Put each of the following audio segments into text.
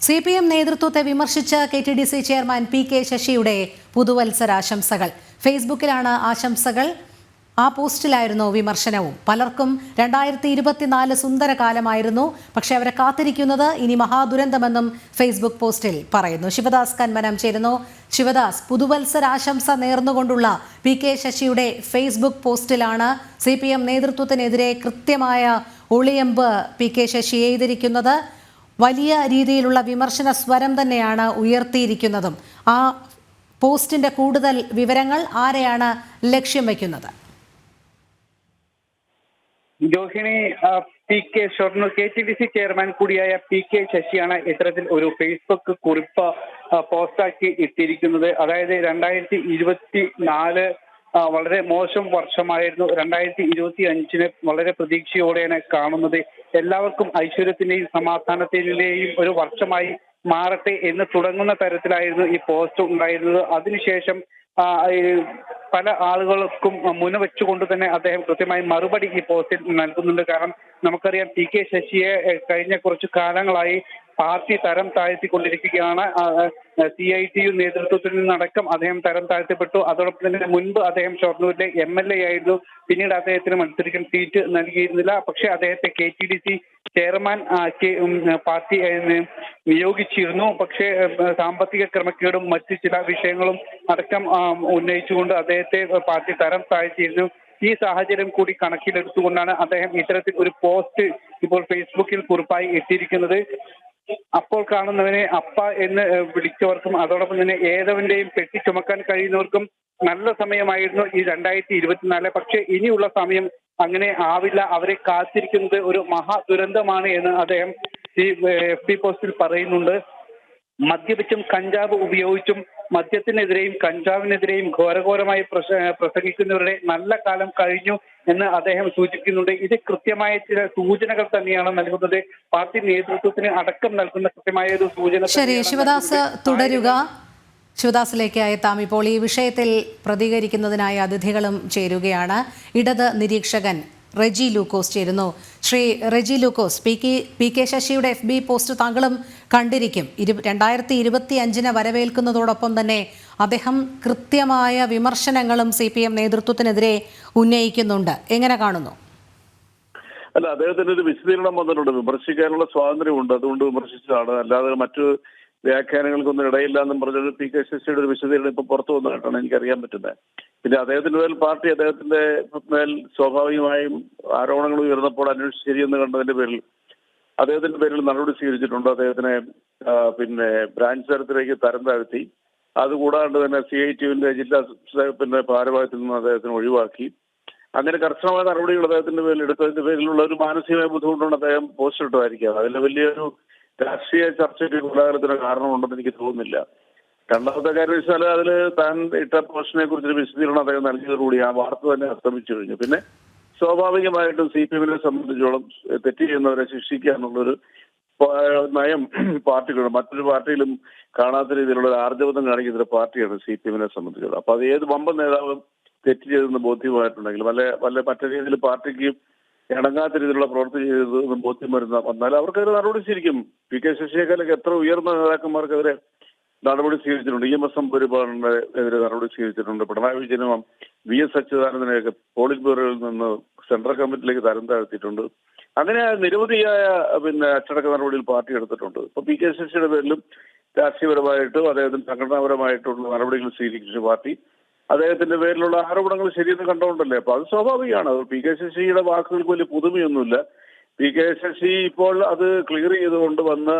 C P M നേതൃത്വത്തെ വിമർശിച്ച K T D C chairman P K ശശിയുടെ പുതുവത്സരാശംസകൾ. ഫേസ്ബുക്കിലാണ് ആശംസകൾ. ആ പോസ്റ്റിലായിരുന്നു വിമർശനവും. പലർക്കും രണ്ടായിരത്തി ഇരുപത്തിനാല് സുന്ദര കാലമായിരുന്നു പക്ഷെ അവരെ കാത്തിരിക്കുന്നത് ഇനി മഹാദുരന്തമെന്നും ഫേസ്ബുക്ക് പോസ്റ്റിൽ പറയുന്നു. ശിവദാസ് കന്മനം ചേരുന്നു. ശിവദാസ് പുതുവത്സരാശംസ നേർന്നുകൊണ്ടുള്ള പി കെ ശശിയുടെ ഫേസ്ബുക്ക് പോസ്റ്റിലാണ് സി പി എം നേതൃത്വത്തിനെതിരെ കൃത്യമായ ഒളിയമ്പ് പി കെ ശശി എഴുതിയിരിക്കുന്നത്. വലിയ രീതിയിലുള്ള വിമർശന സ്വരം തന്നെയാണ് ഉയർത്തിയിരിക്കുന്നതും. ആ പോസ്റ്റിന്റെ കൂടുതൽ വിവരങ്ങൾ ആരെയാണ് ലക്ഷ്യം വയ്ക്കുന്നത്? ജോഹിണി P K Shoranur K T D C chairman കൂടിയായ പി കെ ശശിയാണ് ഇത്തരത്തിൽ ഒരു ഫേസ്ബുക്ക് കുറിപ്പ് പോസ്റ്റാക്കി ഇട്ടിരിക്കുന്നത്. അതായത് രണ്ടായിരത്തി ഇരുപത്തി നാല് വളരെ മോശം വർഷമായിരുന്നു. രണ്ടായിരത്തി ഇരുപത്തി അഞ്ചിന് വളരെ പ്രതീക്ഷയോടെയാണ് കാണുന്നത്. എല്ലാവർക്കും ഐശ്വര്യത്തിന്റെയും സമാധാനത്തിന്റെയും ഒരു വർഷമായി മാറട്ടെ എന്ന് തുടങ്ങുന്ന തരത്തിലായിരുന്നു ഈ പോസ്റ്റ് ഉണ്ടായിരുന്നത്. അതിനുശേഷം പല ആളുകൾക്കും മുന വെച്ചുകൊണ്ട് തന്നെ അദ്ദേഹം കൃത്യമായി മറുപടി ഈ പോസ്റ്റിൽ നൽകുന്നുണ്ട്. കാരണം നമുക്കറിയാം പി കെ ശശിയെ കഴിഞ്ഞ കുറച്ചു കാലങ്ങളായി പാർട്ടി തരം താഴ്ത്തിക്കൊണ്ടിരിക്കുകയാണ്. സി ഐ ടി യു നേതൃത്വത്തിൽ നിന്നടക്കം അദ്ദേഹം തരം താഴ്ത്തപ്പെട്ടു. അതോടൊപ്പം തന്നെ മുൻപ് അദ്ദേഹം ഷൊർണൂരിലെ എം എൽ എ ആയിരുന്നു. പിന്നീട് അദ്ദേഹത്തിന് മത്സരിക്കാൻ സീറ്റ് നൽകിയിരുന്നില്ല. പക്ഷേ അദ്ദേഹത്തെ K T D C chairman ആക്കി പാർട്ടി നിയോഗിച്ചിരുന്നു. പക്ഷേ സാമ്പത്തിക ക്രമക്കേടും മറ്റ് ചില വിഷയങ്ങളും അടക്കം ഉന്നയിച്ചുകൊണ്ട് അദ്ദേഹത്തെ പാർട്ടി തരം താഴ്ത്തിയിരുന്നു. ഈ സാഹചര്യം കൂടി കണക്കിലെടുത്തുകൊണ്ടാണ് അദ്ദേഹം ഇത്തരത്തിൽ ഒരു പോസ്റ്റ് ഇപ്പോൾ ഫേസ്ബുക്കിൽ കുറിപ്പായി ഇട്ടിരിക്കുന്നത്. അപ്പോൾ കാണുന്നവനെ അപ്പ എന്ന് വിളിച്ചവർക്കും അതോടൊപ്പം തന്നെ ഏതവന്റെയും പെട്ടി ചുമക്കാൻ കഴിയുന്നവർക്കും നല്ല സമയമായിരുന്നു ഈ രണ്ടായിരത്തി ഇരുപത്തിനാല് പക്ഷേ ഇനിയുള്ള സമയം അങ്ങനെ ആവില്ല. അവരെ കാത്തിരിക്കുന്നത് ഒരു മഹാ ദുരന്തമാണ് എന്ന് അദ്ദേഹം ഈ എഫ് ഡി പോസ്റ്റിൽ പറയുന്നുണ്ട്. മദ്യപിച്ചും കഞ്ചാവ് ഉപയോഗിച്ചും മദ്യത്തിനെതിരെയും കഞ്ചാവിനെതിരെയും ഘോരഘോരമായി പ്രസ- പ്രസംഗിക്കുന്നവരുടെ നല്ല കാലം കഴിഞ്ഞു എന്ന് അദ്ദേഹം സൂചിപ്പിക്കുന്നുണ്ട്. ഇത് കൃത്യമായ ചില സൂചനകൾ തന്നെയാണ് നൽകുന്നത്. പാർട്ടി നേതൃത്വത്തിന് അടക്കം നൽകുന്ന കൃത്യമായ ഒരു സൂചന ശരി ശിവദാസ് തുടരുക. ശിവദാസിലേക്ക് എത്താം. ഇപ്പോൾ ഈ വിഷയത്തിൽ പ്രതികരിക്കുന്നതിനായി അതിഥികളും ചേരുകയാണ്. ഇടത് നിരീക്ഷകൻ റെജി ലൂക്കോസ് ചേരുന്നു. Shri Reji Lukose P K P K ശശിയുടെ എഫ് ബി പോസ്റ്റ് താങ്കളും കണ്ടിരിക്കും. ഇരു രണ്ടായിരത്തി ഇരുപത്തി അഞ്ചിനെ വരവേൽക്കുന്നതോടൊപ്പം തന്നെ അദ്ദേഹം കൃത്യമായ വിമർശനങ്ങളും സി പി എം നേതൃത്വത്തിനെതിരെ ഉന്നയിക്കുന്നുണ്ട്. എങ്ങനെ കാണുന്നു? അല്ല അദ്ദേഹത്തിന് ഒരു വിശദീകരണം വന്നിട്ടുണ്ട്. വിമർശിക്കാനുള്ള സ്വാതന്ത്ര്യമുണ്ട്. അതുകൊണ്ട് വിമർശിച്ചതാണ്. അല്ലാതെ മറ്റു വ്യാഖ്യാനങ്ങൾക്കൊന്നും ഇടയില്ല എന്നും പറഞ്ഞത് പി കെ ശശിയുടെ ഒരു വിശദീകരണം ഇപ്പൊ പുറത്തു വന്നതായിട്ടാണ് എനിക്ക് അറിയാൻ പറ്റുന്നത്. പിന്നെ അദ്ദേഹത്തിന്റെ മേൽ പാർട്ടി അദ്ദേഹത്തിന്റെ മേൽ സ്വാഭാവികമായും ആരോപണങ്ങൾ ഉയർന്നപ്പോൾ അന്വേഷിച്ച് ശരിയെന്ന് കണ്ടതിന്റെ പേരിൽ അദ്ദേഹത്തിന്റെ പേരിൽ നടപടി സ്വീകരിച്ചിട്ടുണ്ട്. അദ്ദേഹത്തിനെ പിന്നെ ബ്രാഞ്ച് തലത്തിലേക്ക് തരം താഴ്ത്തി. അതുകൂടാണ്ട് തന്നെ സി ഐ ടിയുവിന്റെ ജില്ലാ പിന്നെ ഭാരവാഹത്തിൽ നിന്ന് അദ്ദേഹത്തിന് ഒഴിവാക്കി. അങ്ങനെ കർശനമായ നടപടികൾ അദ്ദേഹത്തിന്റെ പേരിൽ എടുത്തതിന്റെ പേരിലുള്ള ഒരു മാനസികമായ ബുദ്ധിമുട്ടുകൊണ്ട് അദ്ദേഹം പോസ്റ്റ് ഇട്ടതായിരിക്കാം അതിൽ വലിയൊരു രാഷ്ട്രീയ ചർച്ചയ്ക്ക് കൊലകാലത്തിന് കാരണമുണ്ടെന്ന് എനിക്ക് തോന്നുന്നില്ല. രണ്ടാമത്തെ കാര്യം വെച്ചാൽ അതിൽ താൻ ഇട്ട പോസ്റ്റിനെ കുറിച്ചൊരു വിശദീകരണം അദ്ദേഹം നൽകിയതോടുകൂടി ആ വാർത്ത തന്നെ അസ്തമിച്ചു കഴിഞ്ഞു. പിന്നെ സ്വാഭാവികമായിട്ടും സി പി എമ്മിനെ സംബന്ധിച്ചോളം തെറ്റ് ചെയ്യുന്നവരെ ശിക്ഷിക്കുക എന്നുള്ളൊരു നയം പാർട്ടികളുണ്ട് മറ്റൊരു പാർട്ടിയിലും കാണാത്ത രീതിയിലുള്ള ഒരു ആർജവതം കാണിക്കുന്ന ഒരു പാർട്ടിയാണ് സി പി എമ്മിനെ സംബന്ധിച്ചുള്ളത് അപ്പൊ അത് ഏത് വമ്പൻ നേതാവും തെറ്റ് ചെയ്തെന്ന് ബോധ്യമായിട്ടുണ്ടെങ്കിൽ വല്ല വല്ല മറ്റു രീതിയിൽ പാർട്ടിക്ക് ഇണങ്ങാത്ത രീതിയിലുള്ള പ്രവൃത്തി ചെയ്തതെന്ന് ബോധ്യം വരുന്ന വന്നാൽ അവർക്കെതിരെ നടപടി സ്വീകരിക്കും. പി കെ ശശികലയ്ക്ക് എത്ര ഉയർന്ന നേതാക്കന്മാർക്കെതിരെ നടപടി സ്വീകരിച്ചിട്ടുണ്ട്. ഇ എം എസ് എം എതിരെ നടപടി സ്വീകരിച്ചിട്ടുണ്ട്. പിണറായി വിജയനും വി എസ് അച്യുതാനന്ദനെയൊക്കെ പോളിറ്റ് ബ്യൂറോയിൽ നിന്ന് സെൻട്രൽ കമ്മിറ്റിയിലേക്ക് തരം താഴ്ത്തിയിട്ടുണ്ട്. അങ്ങനെ നിരവധിയായ പിന്നെ അച്ചടക്ക നടപടിയിൽ പാർട്ടി എടുത്തിട്ടുണ്ട്. ഇപ്പൊ പി കെ ശശിയുടെ പേരിലും രാഷ്ട്രീയപരമായിട്ടും അദ്ദേഹത്തിന് സംഘടനാപരമായിട്ടുള്ള നടപടികൾ സ്വീകരിച്ച പാർട്ടി. അദ്ദേഹത്തിന്റെ പേരിലുള്ള ആരോപണങ്ങൾ ശരിയെന്ന് കണ്ടുകൊണ്ടല്ലേ അപ്പൊ അത് സ്വാഭാവികമാണ്. പി കെ ശശിയുടെ വാക്കുകൾക്ക് വലിയ പുതുമയൊന്നുമില്ല. പി കെ ശശി ഇപ്പോൾ അത് ക്ലിയർ ചെയ്തുകൊണ്ട് വന്ന്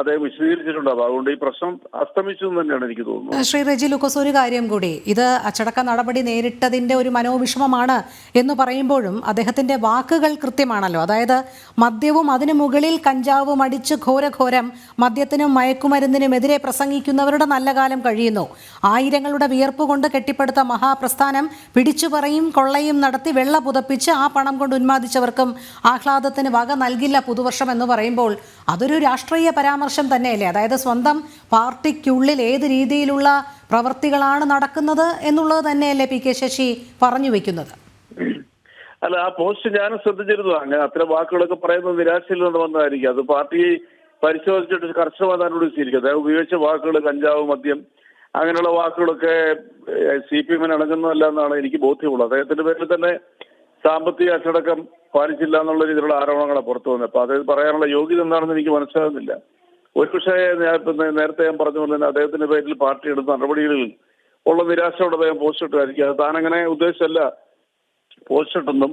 അദ്ദേഹം വിശദീകരിച്ചിട്ടുണ്ടാവും അതുകൊണ്ട് ഈ പ്രശ്നം അസ്തമിച്ചു തന്നെയാണ് എനിക്ക് തോന്നുന്നത്. ശ്രീ റെജി ലുക്കോസ് ഒരു കാര്യം കൂടി. ഇത് അച്ചടക്ക നടപടി നേരിട്ടതിന്റെ ഒരു മനോവിഷമമാണ് എന്ന് പറയുമ്പോഴും അദ്ദേഹത്തിന്റെ വാക്കുകൾ കൃത്യമാണല്ലോ. അതായത് മദ്യവും അതിനു മുകളിൽ കഞ്ചാവും അടിച്ച് ഘോരഘോരം മദ്യത്തിനും മയക്കുമരുന്നിനുമെതിരെ പ്രസംഗിക്കുന്നവരുടെ നല്ല കാലം കഴിയുന്നു. ആയിരങ്ങളുടെ വിയർപ്പ് കൊണ്ട് കെട്ടിപ്പടുത്ത മഹാപ്രസ്ഥാനം പിടിച്ചു പറയും കൊള്ളയും നടത്തി വെള്ള പുതപ്പിച്ച് ആ പണം കൊണ്ട് ഉന്മാദിച്ചവർക്കും ആഹ്ലാദത്തിന് വക നൽകില്ല പുതുവർഷം എന്ന് പറയുമ്പോൾ അതൊരു രാഷ്ട്രീയ പരാമർശം തന്നെയല്ലേ? അതായത് സ്വന്തം പാർട്ടിക്കുള്ളിൽ ഏത് രീതിയിലുള്ള പ്രവർത്തികളാണ് നടക്കുന്നത് എന്നുള്ളത് തന്നെയല്ലേ പി കെ ശശി പറഞ്ഞു വെക്കുന്നത്? അല്ല ആ പോസ്റ്റ് ഞാൻ ശ്രദ്ധിച്ചിരുന്നു അങ്ങനെ അത്ര വാക്കുകളൊക്കെ പറയുന്നത് നിരാശയിൽ നിന്ന് വന്നതായിരിക്കും. അത് പാർട്ടി പരിശോധിച്ചിട്ട് കർശനമായ നടപടി അതായത് ഉപയോഗിച്ച വാക്കുകൾ കഞ്ചാവ് മദ്യം അങ്ങനെയുള്ള വാക്കുകളൊക്കെ സി പി എമ്മിന് ഇണങ്ങുന്നതല്ല എന്നാണ് എനിക്ക് ബോധ്യമുള്ളത്. അദ്ദേഹത്തിന്റെ പേരിൽ തന്നെ സാമ്പത്തിക അച്ചടക്കം പാലിച്ചില്ല എന്നുള്ള രീതിയിലുള്ള ആരോപണങ്ങളാണ് പുറത്തു വന്നത്. അപ്പൊ അത് പറയാനുള്ള യോഗ്യത എന്താണെന്ന് എനിക്ക് മനസ്സിലാകുന്നില്ല. ഒരു പക്ഷേ ഞാൻ ഇപ്പം നേരത്തെ ഞാൻ പറഞ്ഞ പോലെ തന്നെ അദ്ദേഹത്തിന്റെ പേരിൽ പാർട്ടി എടുത്ത നടപടികളിൽ ഉള്ള നിരാശയോടെ അദ്ദേഹം പോസ്റ്റ് ഇട്ടായിരിക്കും അത് താനങ്ങനെ ഉദ്ദേശിച്ചല്ല പോസ്റ്റ് ഇട്ടെന്നും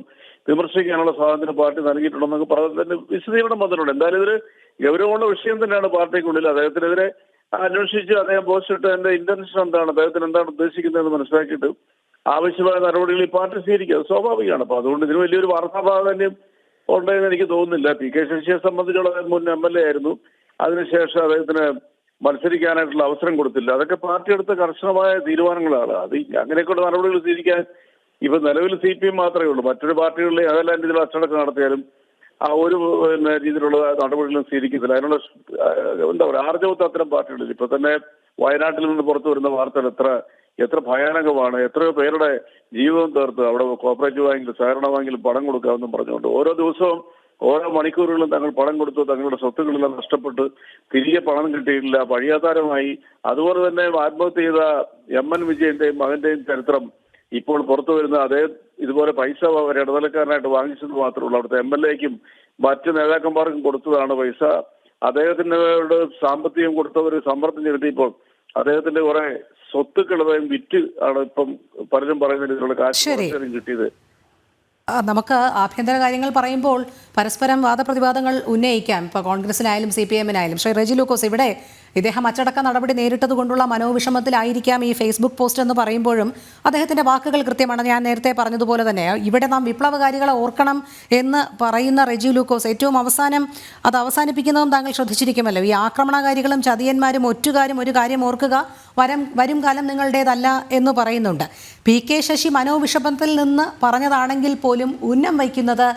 വിമർശിക്കാനുള്ള സ്വാതന്ത്ര്യം പാർട്ടി നൽകിയിട്ടുണ്ടെന്നൊക്കെ പറഞ്ഞതിന്റെ വിശദീകരണം വന്നിട്ടുണ്ട്. എന്തായാലും ഇതൊരു ഗൗരവമുള്ള വിഷയം തന്നെയാണ് പാർട്ടിക്കുള്ളിൽ. അദ്ദേഹത്തിനെതിരെ അന്വേഷിച്ച് അദ്ദേഹം പോസ്റ്റ് ഇട്ടതിന്റെ ഇന്റൻഷൻ എന്താണ്? അദ്ദേഹത്തിന് എന്താണ് ഉദ്ദേശിക്കുന്നതെന്ന് മനസ്സിലാക്കിയിട്ട് ആവശ്യമായ നടപടികൾ ഈ പാർട്ടി സ്വീകരിക്കുക അത് സ്വാഭാവികമാണ്. അപ്പൊ അതുകൊണ്ട് ഇതിന് വലിയൊരു വാർത്താ പ്രാധാന്യം ഉണ്ടെന്ന് എനിക്ക് തോന്നുന്നില്ല. പി കെ ശശിയെ സംബന്ധിച്ചുള്ള മുൻ എം എൽ എ ആയിരുന്നു. അതിനുശേഷം അദ്ദേഹത്തിന് മത്സരിക്കാനായിട്ടുള്ള അവസരം കൊടുത്തില്ല. അതൊക്കെ പാർട്ടി എടുത്ത കർശനമായ തീരുമാനങ്ങളാണ്. അത് അങ്ങനെയൊക്കെയുള്ള നടപടികൾ സ്വീകരിക്കാൻ ഇപ്പൊ നിലവിൽ സി പി എം മാത്രമേ ഉള്ളൂ. മറ്റൊരു പാർട്ടികളിലെ ഏതെല്ലാം രീതിയിലുള്ള അച്ചടക്കം നടത്തിയാലും ആ ഒരു രീതിയിലുള്ള നടപടികളും സ്വീകരിക്കുന്നില്ല അതിനുള്ള എന്താ പറയുക ആർജവത്ത് അത്തരം പാർട്ടികളിൽ ഇപ്പൊ തന്നെ വയനാട്ടിൽ നിന്ന് പുറത്തു വരുന്ന വാർത്തകൾ എത്ര എത്ര ഭയാനകമാണ്. എത്രയോ പേരുടെ ജീവിതം തീർത്ത് അവിടെ കോപ്പറേറ്റീവ് ബാങ്കിൽ സഹകരണ ബാങ്കിൽ പണം കൊടുക്കാമെന്നും പറഞ്ഞുകൊണ്ട് ഓരോ ദിവസവും ഓരോ മണിക്കൂറുകളും തങ്ങൾ പണം കൊടുത്തു തങ്ങളുടെ സ്വത്തുക്കളെല്ലാം നഷ്ടപ്പെട്ട്. തിരികെ പണം കിട്ടിയിട്ടില്ല. വഴിയാധാരമായി അതുപോലെ തന്നെ ആത്മഹത്യ ചെയ്ത എം എൻ വിജയന്റെയും മകന്റെയും ചരിത്രം ഇപ്പോൾ പുറത്തു വരുന്ന അതേ ഇതുപോലെ പൈസ അവർ ഇടനിലക്കാരനായിട്ട് വാങ്ങിച്ചത് മാത്രമേ ഉള്ളൂ. അവിടുത്തെ എം എൽ എക്കും മറ്റ് നേതാക്കന്മാർക്കും കൊടുത്തതാണ് പൈസ. അദ്ദേഹത്തിനോട് സാമ്പത്തികം കൊടുത്തവർ സമ്മർദ്ദം ചെലുത്തിയപ്പോൾ അദ്ദേഹത്തിന്റെ കുറെ സ്വത്തുക്കൾ അദ്ദേഹം വിറ്റ് ആണ് ഇപ്പം പലരും പറയുന്ന രീതിയിലുള്ള കാശ്. കിട്ടിയത്. നമുക്ക് ആഭ്യന്തര കാര്യങ്ങൾ പറയുമ്പോൾ പരസ്പരം വാദപ്രതിവാദങ്ങൾ ഉന്നയിക്കാം. ഇപ്പോൾ കോൺഗ്രസിനായാലും സി പി എമ്മിനായാലും. ശ്രീ റെജി ലൂക്കോസ് ഇവിടെ ഇദ്ദേഹം അച്ചടക്ക നടപടി നേരിട്ടതുകൊണ്ടുള്ള മനോവിഷമത്തിലായിരിക്കാം ഈ ഫേസ്ബുക്ക് പോസ്റ്റ് എന്ന് പറയുമ്പോഴും അദ്ദേഹത്തിന്റെ വാക്കുകൾ കൃത്യമാണ്. ഞാൻ നേരത്തെ പറഞ്ഞതുപോലെ തന്നെ ഇവിടെ നാം വിപ്ലവകാരികളെ ഓർക്കണം എന്ന് പറയുന്ന റെജി ലൂക്കോസ് ഏറ്റവും അവസാനം അത് അവസാനിപ്പിക്കുന്നതും താങ്കൾ ശ്രദ്ധിച്ചിരിക്കുമല്ലോ. ഈ ആക്രമണകാരികളും ചതിയന്മാരും ഒറ്റുകാരും ഒരു കാര്യം ഓർക്കുക വരം വരും കാലം നിങ്ങളുടേതല്ല എന്ന് പറയുന്നുണ്ട്. പി കെ ശശി മനോവിഷമത്തിൽ നിന്ന് പറഞ്ഞതാണെങ്കിൽ പോലും ഉന്നം വയ്ക്കുന്നത്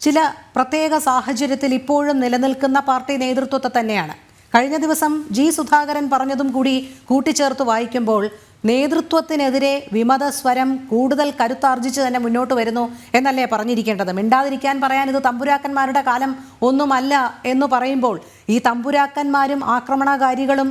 ചില പ്രത്യേക സാഹചര്യത്തിൽ ഇപ്പോഴും നിലനിൽക്കുന്ന പാർട്ടി നേതൃത്വത്തെ തന്നെയാണ്. കഴിഞ്ഞ ദിവസം ജി സുധാകരൻ പറഞ്ഞതും കൂടി കൂട്ടിച്ചേർത്ത് വായിക്കുമ്പോൾ നേതൃത്വത്തിനെതിരെ വിമത സ്വരം കൂടുതൽ കരുത്താർജിച്ച് തന്നെ മുന്നോട്ട് വരുന്നു എന്നല്ലേ പറഞ്ഞിരിക്കേണ്ടത്? മിണ്ടാതിരിക്കാൻ പറയാൻ ഇത് തമ്പുരാക്കന്മാരുടെ കാലം ഒന്നുമല്ല എന്ന് പറയുമ്പോൾ ഈ തമ്പുരാക്കന്മാരും ആക്രമണകാരികളും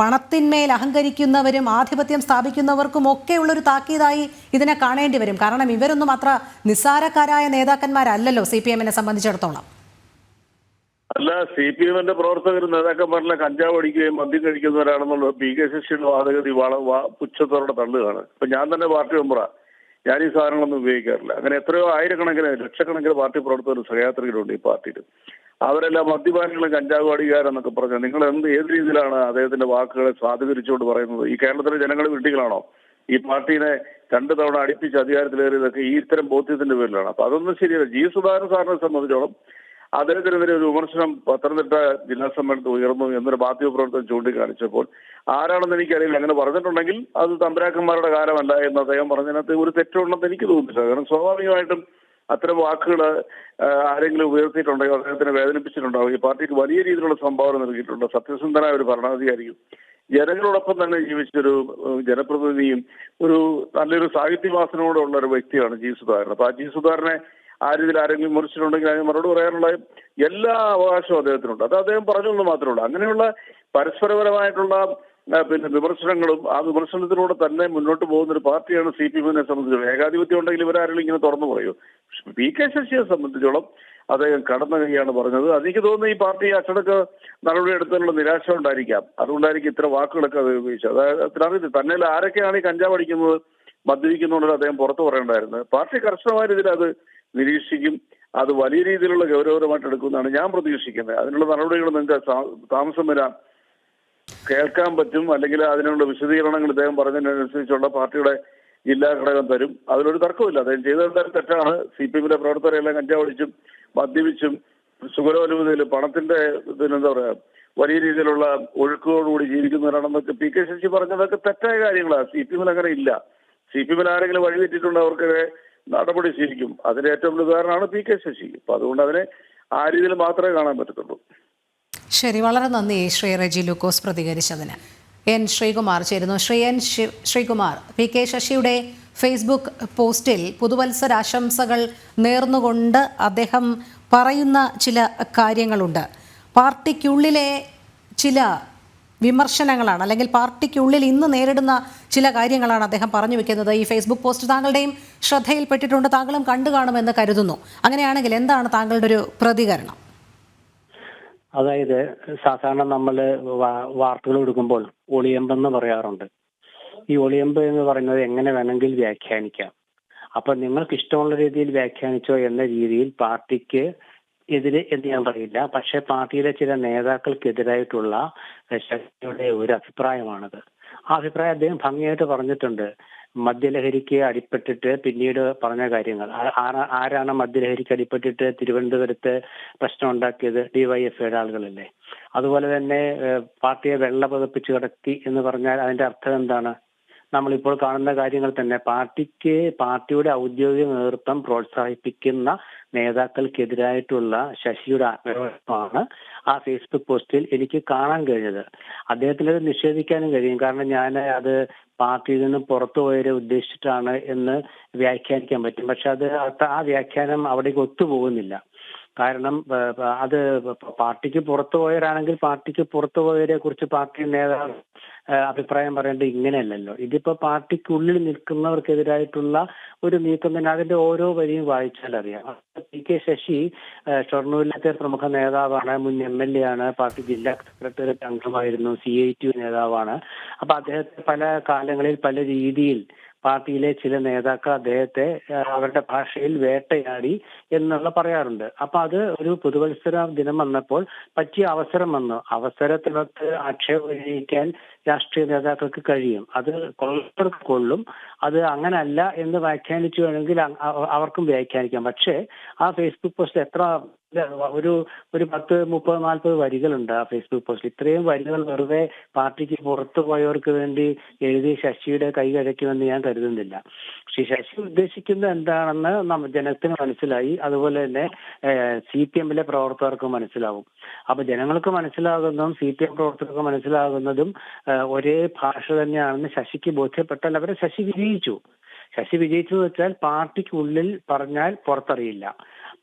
പണത്തിന്മേൽ അഹങ്കരിക്കുന്നവരും ആധിപത്യം സ്ഥാപിക്കുന്നവർക്കും ഒക്കെയുള്ളൊരു താക്കീതായി ഇതിനെ കാണേണ്ടി വരും. കാരണം ഇവരൊന്നും അത്ര നിസ്സാരക്കാരായ നേതാക്കന്മാരല്ലല്ലോ സി പി എമ്മിനെ സംബന്ധിച്ചിടത്തോളം. അല്ല സി പി എമ്മിന്റെ പ്രവർത്തകർ നേതാക്കന്മാരെ കഞ്ചാവ് അടിക്കുകയും മദ്യം കഴിക്കുന്നവരാണെന്നുള്ള പി കെ ശശിയുടെ വാദഗതി പുച്ഛത്തോടെ തള്ളുകയാണ്. ഇപ്പൊ ഞാൻ തന്നെ പാർട്ടി മെമ്പറാ. ഞാൻ ഈ സാധനങ്ങളൊന്നും ഉപയോഗിക്കാറില്ല. അങ്ങനെ എത്രയോ ആയിരക്കണക്കിന് ലക്ഷക്കണക്കിന് പാർട്ടി പ്രവർത്തകർ സഹയാത്രികരുണ്ട് ഈ പാർട്ടിയിൽ. അവരെല്ലാം മദ്യപാനികളും കഞ്ചാവ് അടിക്കാരെന്നൊക്കെ പറഞ്ഞു നിങ്ങൾ എന്ത് ഏത് രീതിയിലാണ് അദ്ദേഹത്തിന്റെ വാക്കുകളെ സ്വാധീകരിച്ചുകൊണ്ട് പറയുന്നത്? ഈ കേരളത്തിലെ ജനങ്ങൾ വിട്ടികളാണോ ഈ പാർട്ടീനെ രണ്ടു തവണ അടുപ്പിച്ച് അധികാരത്തിലേറിയതൊക്കെ ഈ ഇത്തരം ബോധ്യത്തിന്റെ പേരിലാണ്. അപ്പൊ അതൊന്നും ശരിയല്ല. ജി സുധാകരൻ സാറിനെ സംബന്ധിച്ചോളം അദ്ദേഹത്തിനെതിരെ ഒരു വിമർശനം പത്തനംതിട്ട ജില്ലാ സമ്മേളനത്തിൽ ഉയർന്നു എന്നൊരു മാധ്യമ പ്രവർത്തനം ചൂണ്ടിക്കാണിച്ചപ്പോൾ ആരാണെന്ന് എനിക്കറിയില്ല. അങ്ങനെ പറഞ്ഞിട്ടുണ്ടെങ്കിൽ അത് തമ്പരാക്കന്മാരുടെ കാലമല്ല എന്ന് അദ്ദേഹം പറഞ്ഞതിനകത്ത് ഒരു തെറ്റുണ്ടെന്ന് എനിക്ക് തോന്നുന്നില്ല. കാരണം സ്വാഭാവികമായിട്ടും അത്തരം വാക്കുകൾ ആരെങ്കിലും ഉയർത്തിയിട്ടുണ്ടെങ്കിൽ അദ്ദേഹത്തിനെ വേദനിപ്പിച്ചിട്ടുണ്ടാവും. ഈ പാർട്ടിക്ക് വലിയ രീതിയിലുള്ള സംഭാവന നൽകിയിട്ടുണ്ട്. സത്യസന്ധനായ ഒരു ഭരണാധികാരിയും ജനങ്ങളോടൊപ്പം തന്നെ ജീവിച്ചൊരു ജനപ്രതിനിധിയും ഒരു നല്ലൊരു സാഹിത്യവാസനോടുള്ള ഒരു വ്യക്തിയാണ് ജി സുധാകരൻ. അപ്പൊ ആ ജി സുധാകരനെ ആ രീതിയിൽ ആരെങ്കിലും വിമർശിച്ചിട്ടുണ്ടെങ്കിൽ അതിന് മറുപടി പറയാനുള്ള എല്ലാ അവകാശവും അദ്ദേഹത്തിനുണ്ട്. അത് അദ്ദേഹം പറഞ്ഞു എന്ന് മാത്രമേ ഉള്ളൂ അങ്ങനെയുള്ള പരസ്പരപരമായിട്ടുള്ള പിന്നെ വിമർശനങ്ങളും ആ വിമർശനത്തിലൂടെ തന്നെ മുന്നോട്ട് പോകുന്ന ഒരു പാർട്ടിയാണ് സി പി എമ്മിനെ സംബന്ധിച്ചോളം. ഏകാധിപത്യം ഉണ്ടെങ്കിൽ ഇവരാരെങ്കിലും ഇങ്ങനെ തുറന്നു പറയൂ. പി കെ ശശിയെ സംബന്ധിച്ചോളം അദ്ദേഹം കടന്നു കൈയാണ് പറഞ്ഞത്. അതെനിക്ക് തോന്നുന്നു ഈ പാർട്ടി അച്ചടക്ക നടപടി എടുത്തതിനുള്ള നിരാശ ഉണ്ടായിരിക്കാം. അതുകൊണ്ടായിരിക്കും ഇത്ര വാക്കുകളൊക്കെ അത് ഉപയോഗിച്ചത്. അതായത് അറിയില്ല തന്നെ ആരൊക്കെയാണ് ഈ കഞ്ചാവ് അടിക്കുന്നത് അദ്ദേഹം പുറത്തു പറയേണ്ടായിരുന്നത്? പാർട്ടി കർശനമായ രീതിയിൽ അത് നിരീക്ഷിക്കും. അത് വലിയ രീതിയിലുള്ള ഗൗരവപരമായിട്ട് എടുക്കുമെന്നാണ് ഞാൻ പ്രതീക്ഷിക്കുന്നത്. അതിനുള്ള നടപടികൾ നിങ്ങൾക്ക് താമസം വരാം. കേൾക്കാൻ പറ്റും. അല്ലെങ്കിൽ അതിനുള്ള വിശദീകരണങ്ങൾ ഇദ്ദേഹം പറഞ്ഞതിനനുസരിച്ചുള്ള പാർട്ടിയുടെ ജില്ലാ ഘടകം തരും. അതിലൊരു തർക്കമില്ല അദ്ദേഹം ചെയ്തെന്തായാലും തെറ്റാണ്. സി പി എമ്മിലെ പ്രവർത്തകരെല്ലാം കഞ്ചാവടിച്ചും മദ്യപിച്ചും സുഗലോലുപതിയിൽ പണത്തിന്റെ പിന്നെന്താ പറയാ വലിയ രീതിയിലുള്ള ഒഴുക്കോടുകൂടി ജീവിക്കുന്നവരാണെന്നൊക്കെ പി കെ ശശി പറഞ്ഞതൊക്കെ തെറ്റായ കാര്യങ്ങളാണ് സി പി എമ്മിൽ അങ്ങനെ ഇല്ല. സി പി എമ്മിൽ ആരെങ്കിലും വഴിതെറ്റിട്ടുണ്ട് അവർക്കെതിരെ നടപടി സ്വീകരിക്കും. അതിന് ഏറ്റവും വലിയ ഉദാഹരണമാണ് പി കെ ശശി. അപ്പൊ അതുകൊണ്ട് അതിനെ ആ രീതിയിൽ മാത്രമേ കാണാൻ പറ്റത്തുള്ളൂ. ശരി വളരെ നന്ദി ശ്രീ റെജി ലൂക്കോസ് പ്രതികരിച്ചതിന്. എൻ ശ്രീകുമാർ ചേരുന്നു. Shri N Sreekumar P K ശശിയുടെ ഫേസ്ബുക്ക് പോസ്റ്റിൽ പുതുവത്സരാശംസകൾ നേർന്നുകൊണ്ട് അദ്ദേഹം പറയുന്ന ചില കാര്യങ്ങളുണ്ട്. പാർട്ടിക്കുള്ളിലെ ചില വിമർശനങ്ങളാണ്. അല്ലെങ്കിൽ പാർട്ടിക്കുള്ളിൽ ഇന്ന് നേരിടുന്ന ചില കാര്യങ്ങളാണ് അദ്ദേഹം പറഞ്ഞു വെക്കുന്നത്. ഈ ഫേസ്ബുക്ക് പോസ്റ്റ് താങ്കളുടെയും ശ്രദ്ധയിൽപ്പെട്ടിട്ടുണ്ട്. താങ്കളും കണ്ടു കാണുമെന്ന് കരുതുന്നു. അങ്ങനെയാണെങ്കിൽ എന്താണ് താങ്കളുടെ ഒരു പ്രതികരണം? അതായത് സാധാരണ നമ്മൾ വാർത്തകൾ എടുക്കുമ്പോൾ ഒളിയമ്പെന്ന് പറയാറുണ്ട്. ഈ ഒളിയമ്പ് എന്ന് പറയുന്നത് എങ്ങനെ വേണമെങ്കിൽ വ്യാഖ്യാനിക്കാം. അപ്പൊ നിങ്ങൾക്ക് ഇഷ്ടമുള്ള രീതിയിൽ വ്യാഖ്യാനിച്ചോ എന്ന രീതിയിൽ പാർട്ടിക്ക് എതിരെ എന്ന് ഞാൻ പറയില്ല. പക്ഷേ പാർട്ടിയിലെ ചില നേതാക്കൾക്കെതിരായിട്ടുള്ള ശക്തിയുടെ ഒരു അഭിപ്രായമാണത്. ആ അഭിപ്രായം അദ്ദേഹം ഭംഗിയായിട്ട് പറഞ്ഞിട്ടുണ്ട്. മദ്യലഹരിക്ക് അടിപ്പെട്ടിട്ട് പിന്നീട് പറഞ്ഞ കാര്യങ്ങൾ. ആരാണ് മദ്യലഹരിക്ക് അടിപ്പെട്ടിട്ട് തിരുവനന്തപുരത്ത് പ്രശ്നം ഉണ്ടാക്കിയത് ഡിവൈഎഫ്ഐയുടെ ആളുകളല്ലേ. അതുപോലെ തന്നെ പാർട്ടിയെ വെള്ള പതിപ്പിച്ച് കിടത്തി എന്ന് പറഞ്ഞാൽ അതിന്റെ അർത്ഥം എന്താണ്? നമ്മളിപ്പോൾ കാണുന്ന കാര്യങ്ങൾ തന്നെ. പാർട്ടിക്ക് പാർട്ടിയുടെ ഔദ്യോഗിക നേതൃത്വം പ്രോത്സാഹിപ്പിക്കുന്ന നേതാക്കൾക്കെതിരായിട്ടുള്ള ശശിയുടെ ആത്മരോഷമാണ് ആ ഫേസ്ബുക്ക് പോസ്റ്റിൽ എനിക്ക് കാണാൻ കഴിഞ്ഞത്. അദ്ദേഹത്തിന് അത് നിഷേധിക്കാനും കഴിയും. കാരണം ഞാൻ അത് പാർട്ടിയിൽ നിന്ന് പുറത്തു പോയവരെ ഉദ്ദേശിച്ചിട്ടാണ് എന്ന് വ്യാഖ്യാനിക്കാൻ പറ്റും. പക്ഷെ അത് ആ വ്യാഖ്യാനം അവിടേക്ക് ഒത്തുപോകുന്നില്ല കാരണം അത് പാർട്ടിക്ക് പുറത്തു പോയവരാണെങ്കിൽ പാർട്ടിക്ക് പുറത്തു പോയവരെ കുറിച്ച് പാർട്ടി നേതാവ് അഭിപ്രായം പറയേണ്ടത് ഇങ്ങനെയല്ലല്ലോ. ഇതിപ്പോ പാർട്ടിക്കുള്ളിൽ നിൽക്കുന്നവർക്കെതിരായിട്ടുള്ള ഒരു നീക്കം തന്നെ അതിന്റെ ഓരോ വരിയും വായിച്ചാൽ അറിയാം. പി കെ ശശി ഷൊർണൂരിലത്തെ പ്രമുഖ നേതാവാണ് മുൻ എം എൽ എ ആണ് പാർട്ടി ജില്ലാ സെക്രട്ടേറിയറ്റ് അംഗമായിരുന്നു സി ഐ ടി നേതാവാണ്. അപ്പൊ അദ്ദേഹത്തെ പല കാലങ്ങളിൽ പല രീതിയിൽ പാർട്ടിയിലെ ചില നേതാക്കൾ അദ്ദേഹത്തെ അവരുടെ ഭാഷയിൽ വേട്ടയാടി എന്നുള്ള പറയാറുണ്ട്. അപ്പൊ അത് ഒരു പുതുവത്സര ദിനം വന്നപ്പോൾ പറ്റിയ അവസരം വന്നു. അവസരത്തിനകത്ത് ആക്ഷേപം ഉന്നയിക്കാൻ രാഷ്ട്രീയ നേതാക്കൾക്ക് കഴിയും. അത് കൊള്ളവർക്ക് കൊള്ളും. അത് അങ്ങനല്ല എന്ന് വ്യാഖ്യാനിച്ചു വേണമെങ്കിൽ അവർക്കും വ്യാഖ്യാനിക്കാം. പക്ഷേ ആ ഫേസ്ബുക്ക് പോസ്റ്റ് എത്ര ഒരു ഒരു പത്ത് മുപ്പത് നാൽപ്പത് വരികളുണ്ട് ആ ഫേസ്ബുക്ക് പോസ്റ്റിൽ ഇത്രയും വരികൾ വെറുതെ പാർട്ടിക്ക് പുറത്തു പോയവർക്ക് വേണ്ടി എഴുതി ശശിയുടെ കൈ കഴക്കുമെന്ന് ഞാൻ കരുതുന്നില്ല. പക്ഷെ ശശി ഉദ്ദേശിക്കുന്നത് എന്താണെന്ന് നമ്മ ജനത്തിന് മനസ്സിലായി. അതുപോലെ തന്നെ സി പി എമ്മിലെ പ്രവർത്തകർക്ക് മനസ്സിലാവും. അപ്പൊ ജനങ്ങൾക്ക് മനസ്സിലാകുന്നതും സി പി എം പ്രവർത്തകർക്ക് മനസ്സിലാകുന്നതും ഒരേ ഭാഷ തന്നെയാണെന്ന് ശശിക്ക് ബോധ്യപ്പെട്ടാൽ അവരെ ശശി വിജയിച്ചു. ശശി വിജയിച്ചു വെച്ചാൽ പാർട്ടിക്കുള്ളിൽ പറഞ്ഞാൽ പുറത്തറിയില്ല.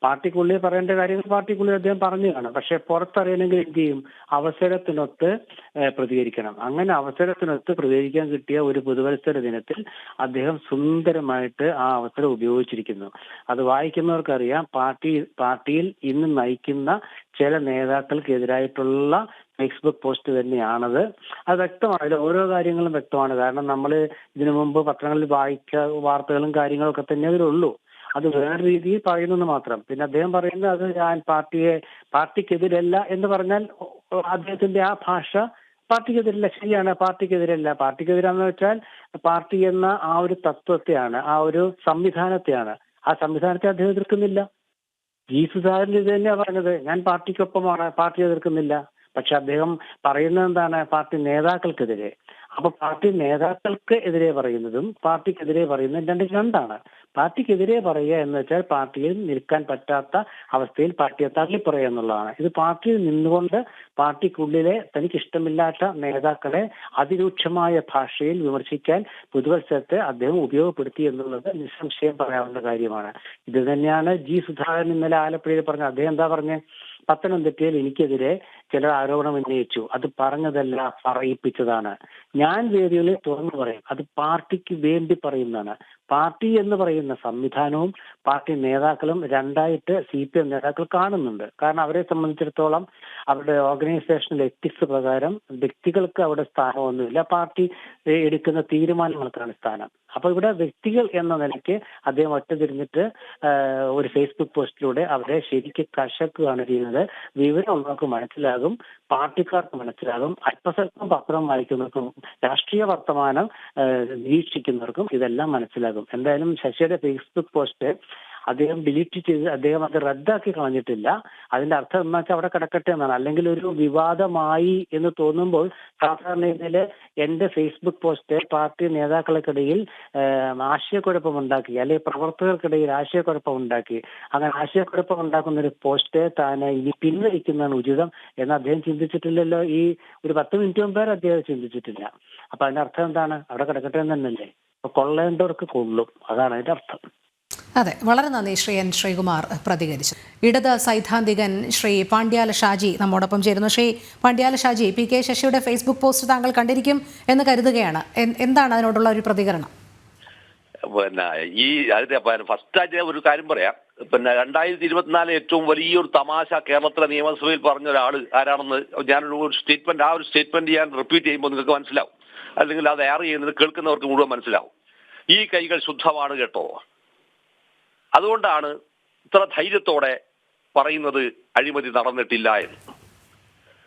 പാർട്ടിക്കുള്ളിൽ പറയേണ്ട കാര്യങ്ങൾ പാർട്ടിക്കുള്ളിൽ അദ്ദേഹം പറഞ്ഞു കാണും പക്ഷെ പുറത്തറിയണമെങ്കിൽ എന്ത് ചെയ്യും? അവസരത്തിനൊത്ത് പ്രതികരിക്കണം. അങ്ങനെ അവസരത്തിനൊത്ത് പ്രതികരിക്കാൻ കിട്ടിയ ഒരു പുതുവത്സര ദിനത്തിൽ അദ്ദേഹം സുന്ദരമായിട്ട് ആ അവസരം ഉപയോഗിച്ചിരിക്കുന്നു. അത് വായിക്കുന്നവർക്കറിയാം പാർട്ടി പാർട്ടിയിൽ ഇന്ന് നയിക്കുന്ന ചില നേതാക്കൾക്കെതിരായിട്ടുള്ള ഫേസ്ബുക്ക് പോസ്റ്റ് തന്നെയാണത്. അത് വ്യക്തമാണ്. അതിൽ ഓരോ കാര്യങ്ങളും വ്യക്തമാണ്. കാരണം നമ്മൾ ഇതിനു മുമ്പ് പത്രങ്ങളിൽ വായിച്ച വാർത്തകളും കാര്യങ്ങളൊക്കെ തന്നെ അതിലുള്ളൂ. അത് വേറെ രീതിയിൽ പറയുന്നെന്ന് മാത്രം. പിന്നെ അദ്ദേഹം പറയുന്നത് അത് ഞാൻ പാർട്ടിയെ പാർട്ടിക്കെതിരല്ല എന്ന് പറഞ്ഞാൽ അദ്ദേഹത്തിന്റെ ആ ഭാഷ പാർട്ടിക്കെതിരല്ല ശരിയാണ് പാർട്ടിക്കെതിരല്ല. പാർട്ടിക്കെതിരാന്ന് വെച്ചാൽ പാർട്ടി എന്ന ആ ഒരു തത്വത്തെയാണ് ആ ഒരു സംവിധാനത്തെയാണ്. ആ സംവിധാനത്തെ അദ്ദേഹം എതിർക്കുന്നില്ല. ജി സുധാകരൻ ഇത് തന്നെയാണ് പറഞ്ഞത് ഞാൻ പാർട്ടിക്കൊപ്പമാണ് പാർട്ടി എതിർക്കുന്നില്ല. പക്ഷെ അദ്ദേഹം പറയുന്നത് എന്താണ് പാർട്ടി നേതാക്കൾക്കെതിരെ. അപ്പൊ പാർട്ടി നേതാക്കൾക്ക് എതിരെ പറയുന്നതും പാർട്ടിക്കെതിരെ പറയുന്നതും രണ്ടും രണ്ടാണ്. പാർട്ടിക്കെതിരെ പറയുക എന്ന് വെച്ചാൽ പാർട്ടിയിൽ നിൽക്കാൻ പറ്റാത്ത അവസ്ഥയിൽ പാർട്ടിയെ തള്ളിപ്പറയുക എന്നുള്ളതാണ്. ഇത് പാർട്ടിയിൽ നിന്നുകൊണ്ട് പാർട്ടിക്കുള്ളിലെ തനിക്ക് ഇഷ്ടമില്ലാത്ത നേതാക്കളെ അതിരൂക്ഷമായ ഭാഷയിൽ വിമർശിക്കാൻ പുതുവത്സരത്തെ അദ്ദേഹം ഉപയോഗപ്പെടുത്തി എന്നുള്ളത് നിസ്സംശയം പറയാവുന്ന കാര്യമാണ്. ഇത് തന്നെയാണ് ജി സുധാകരൻ ഇന്നലെ ആലപ്പുഴയിൽ പറഞ്ഞത്. അദ്ദേഹം എന്താ പറഞ്ഞത് പത്തനംതിട്ടയിൽ എനിക്കെതിരെ ചിലർ ആരോപണം ഉന്നയിച്ചു. അത് പറഞ്ഞതല്ല പറയിപ്പിച്ചതാണ്. ഞാൻ വേദികളിൽ തുറന്നു പറയും. അത് പാർട്ടിക്ക് വേണ്ടി പറയുന്നതാണ്. പാർട്ടി എന്ന് പറയുന്ന സംവിധാനവും പാർട്ടി നേതാക്കളും രണ്ടായിട്ട് സി പി എം നേതാക്കൾ കാണുന്നുണ്ട്. കാരണം അവരെ സംബന്ധിച്ചിടത്തോളം അവരുടെ ഓർഗനൈസേഷണൽ എത്തിക്സ് പ്രകാരം വ്യക്തികൾക്ക് അവിടെ സ്ഥാനമൊന്നുമില്ല. പാർട്ടി എടുക്കുന്ന തീരുമാനങ്ങൾക്കാണ് സ്ഥാനം. അപ്പൊ ഇവിടെ വ്യക്തികൾ എന്ന നിലയ്ക്ക് അദ്ദേഹം ഒറ്റ തിരിഞ്ഞിട്ട് ഒരു ഫേസ്ബുക്ക് പോസ്റ്റിലൂടെ അവരെ ശരിക്ക് കശക്കുകയാണ് ചെയ്യുന്നത്. വിവരമുള്ളവർക്ക് മനസ്സിലാകും. പാർട്ടിക്കാർക്ക് മനസ്സിലാകും അല്പസ്വല്പം പത്രം വായിക്കുന്നവർക്കും രാഷ്ട്രീയ വർത്തമാനം നിരീക്ഷിക്കുന്നവർക്കും ഇതെല്ലാം മനസ്സിലാകും. എന്തായാലും ശശിയുടെ ഫേസ്ബുക്ക് പോസ്റ്റ് അദ്ദേഹം ഡിലീറ്റ് ചെയ്ത് അദ്ദേഹം അത് റദ്ദാക്കി കളഞ്ഞിട്ടില്ല. അതിന്റെ അർത്ഥം എന്താ വെച്ചാൽ അവിടെ കിടക്കട്ടെ എന്നാണ്. അല്ലെങ്കിൽ ഒരു വിവാദമായി എന്ന് തോന്നുമ്പോൾ സാധാരണ ഇതിൽ എന്റെ ഫേസ്ബുക്ക് പോസ്റ്റ് പാർട്ടി നേതാക്കൾക്കിടയിൽ ആശയക്കുഴപ്പമുണ്ടാക്കി അല്ലെങ്കിൽ പ്രവർത്തകർക്കിടയിൽ ആശയക്കുഴപ്പമുണ്ടാക്കി അങ്ങനെ ആശയക്കുഴപ്പം ഉണ്ടാക്കുന്ന ഒരു പോസ്റ്റ് താൻ ഇനി പിൻവലിക്കുന്നതാണ് ഉചിതം എന്ന് അദ്ദേഹം ചിന്തിച്ചിട്ടില്ലല്ലോ. ഈ ഒരു പത്ത് മിനിറ്റ് മുമ്പേ അദ്ദേഹം ചിന്തിച്ചിട്ടില്ല. അപ്പൊ അതിന്റെ അർത്ഥം എന്താണ്? അവിടെ കിടക്കട്ടെ എന്നല്ലേ കൊള്ളേണ്ടവർക്ക് കൊള്ളും. അതാണ് അതിന്റെ അർത്ഥം. അതെ വളരെ നന്ദി ശ്രീ എൻ ശ്രീകുമാർ പ്രതികരിച്ചു. ഇടത് സൈദ്ധാന്തികൻ ശ്രീ പാണ്ഡ്യാല ഷാജി നമ്മോടൊപ്പം ചേരുന്നു. ശ്രീ പാണ്ഡ്യാല ഷാജി പി കെ ശശിയുടെ ഫേസ്ബുക്ക് പോസ്റ്റ് താങ്കൾ കണ്ടിരിക്കും എന്ന് കരുതുകയാണ്. എന്താണ് അതിനോടുള്ള ഒരു പ്രതികരണം? പിന്നെ ഈ അതിന്റെ ഫസ്റ്റ് ആയിട്ട് ഒരു കാര്യം പറയാം. പിന്നെ രണ്ടായിരത്തി ഇരുപത്തിനാല് ഏറ്റവും വലിയൊരു തമാശ കേരളത്തിലെ നിയമസഭയിൽ പറഞ്ഞ ഒരാൾ ആരാണെന്ന് ഞാനൊരു ഒരു സ്റ്റേറ്റ്മെന്റ് ആ ഒരു സ്റ്റേറ്റ്മെന്റ് ഞാൻ റിപ്പീറ്റ് ചെയ്യുമ്പോൾ നിങ്ങൾക്ക് മനസ്സിലാവും. അല്ലെങ്കിൽ അത് എയർ ചെയ്യുന്നത് കേൾക്കുന്നവർക്ക് മുഴുവൻ മനസ്സിലാവും. ഈ കൈകൾ ശുദ്ധമാണ് കേട്ടോ. അതുകൊണ്ടാണ് ഇത്ര ധൈര്യത്തോടെ പറയുന്നത് അഴിമതി നടന്നിട്ടില്ല എന്ന്.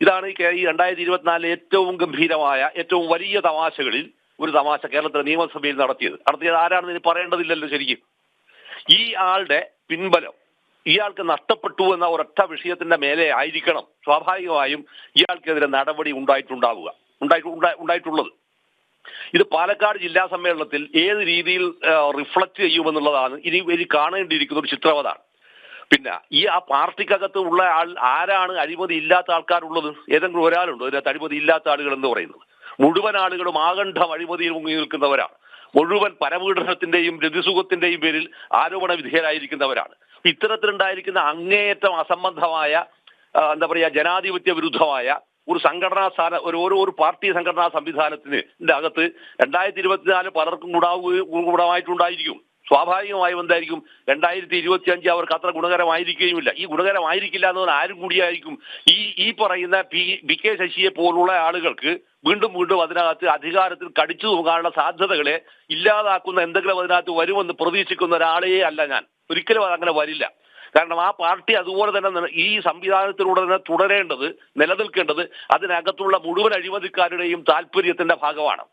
ഇതാണ് ഈ രണ്ടായിരത്തി ഇരുപത്തിനാലിലെ ഏറ്റവും ഗംഭീരമായ ഏറ്റവും വലിയ തമാശകളിൽ ഒരു തമാശ കേരളത്തിലെ നിയമസഭയിൽ നടത്തിയത്. നടത്തിയത് ആരാണെന്ന് ഇനി പറയേണ്ടതില്ലല്ലോ ശരിക്കും. ഈ ആളുടെ പിൻബലം ഇയാൾക്ക് നഷ്ടപ്പെട്ടു എന്ന ഒരൊറ്റ വിഷയത്തിന്റെ മേലെ ആയിരിക്കണം. സ്വാഭാവികമായും ഇയാൾക്കെതിരെ നടപടി ഉണ്ടായിട്ടുണ്ടാവുക. ഉണ്ടായിട്ടുള്ളത്. ഇത് പാലക്കാട് ജില്ലാ സമ്മേളനത്തിൽ ഏത് രീതിയിൽ റിഫ്ലക്ട് ചെയ്യുമെന്നുള്ളതാണ് ഇനി ഇനി കാണേണ്ടിയിരിക്കുന്ന ഒരു ചിത്രവതാണ് പിന്നെ ഈ ആ പാർട്ടിക്കകത്ത് ഉള്ള ആൾ ആരാണ് അഴിമതി ഇല്ലാത്ത ആൾക്കാരുള്ളത്? ഏതെങ്കിലും ഒരാളുണ്ടോ? ഇതിനകത്ത് അഴിമതി ഇല്ലാത്ത ആളുകൾ എന്ന് പറയുന്നത്. മുഴുവൻ ആളുകളും ആകണ്ഠം അഴിമതിയിൽ മുങ്ങി നിൽക്കുന്നവരാണ്. മുഴുവൻ പരപീഡനത്തിന്റെയും രതിസുഖത്തിന്റെയും പേരിൽ ആരോപണ വിധേയരായിരിക്കുന്നവരാണ്. ഇത്തരത്തിലുണ്ടായിരിക്കുന്ന അങ്ങേയറ്റം അസംബന്ധമായ എന്താ പറയുക ജനാധിപത്യ വിരുദ്ധമായ ഒരു സംഘടനാ സ്ഥാന ഒരു ഓരോ ഒരു പാർട്ടി സംഘടനാ സംവിധാനത്തിന് അകത്ത് രണ്ടായിരത്തി ഇരുപത്തിനാല് പലർക്കും ഗുണാവുകയും ഗുണമായിട്ടുണ്ടായിരിക്കും. സ്വാഭാവികമായും എന്തായിരിക്കും? രണ്ടായിരത്തി ഇരുപത്തി അഞ്ച് അവർക്ക് അത്ര ഗുണകരമായിരിക്കുകയുമില്ല. ഈ ഗുണകരമായിരിക്കില്ല എന്നതിന് ആരും കൂടിയായിരിക്കും. ഈ ഈ പറയുന്ന പി ബി കെ ശശിയെ പോലുള്ള ആളുകൾക്ക് വീണ്ടും വീണ്ടും അതിനകത്ത് അധികാരത്തിൽ കടിച്ചു തൂങ്ങാനുള്ള സാധ്യതകളെ ഇല്ലാതാക്കുന്ന എന്തെങ്കിലും അതിനകത്ത് വരുമെന്ന് പ്രതീക്ഷിക്കുന്ന ഒരാളെയേ അല്ല ഞാൻ. ഒരിക്കലും അങ്ങനെ വരില്ല. കാരണം ആ പാർട്ടി അതുപോലെ തന്നെ ഈ സംവിധാനത്തിലൂടെ തന്നെ തുടരേണ്ടത് നിലനിൽക്കേണ്ടത് അതിനകത്തുള്ള മുഴുവൻ അഴിമതിക്കാരുടെയും താല്പര്യത്തിന്റെ ഭാഗമാണ്.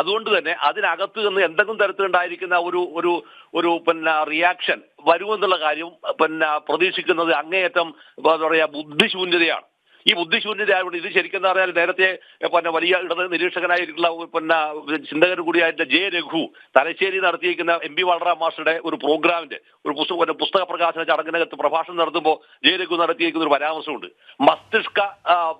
അതുകൊണ്ട് തന്നെ അതിനകത്ത് നിന്ന് എന്തെങ്കിലും തരത്തിലുണ്ടായിരിക്കുന്ന ഒരു ഒരു ഒരു പിന്നെ റിയാക്ഷൻ വരുമെന്നുള്ള കാര്യം പിന്നെ പ്രതീക്ഷിക്കുന്നത് അങ്ങേയറ്റം എന്താ പറയുക ബുദ്ധിശൂന്യതയാണ്. ഈ ബുദ്ധിശൂന്യതയായതുകൊണ്ട് ഇത് ശരിക്കും പറഞ്ഞാൽ നേരത്തെ പിന്നെ വലിയ ഇടത് നിരീക്ഷകനായിട്ടുള്ള പിന്നെ ചിന്തകൻ കൂടിയായിട്ടുള്ള ജെ രഘു തലശ്ശേരി നടത്തിയിരിക്കുന്ന എം പി വളറാം മാസ്റ്ററുടെ ഒരു പ്രോഗ്രാമിന്റെ ഒരു പുസ്തക പുസ്തക പ്രകാശന ചടങ്ങിനകത്ത് പ്രഭാഷണം നടത്തുമ്പോൾ ജെ രഘു നടത്തിയിരിക്കുന്ന ഒരു പരാമർശമുണ്ട്. മസ്തിഷ്ക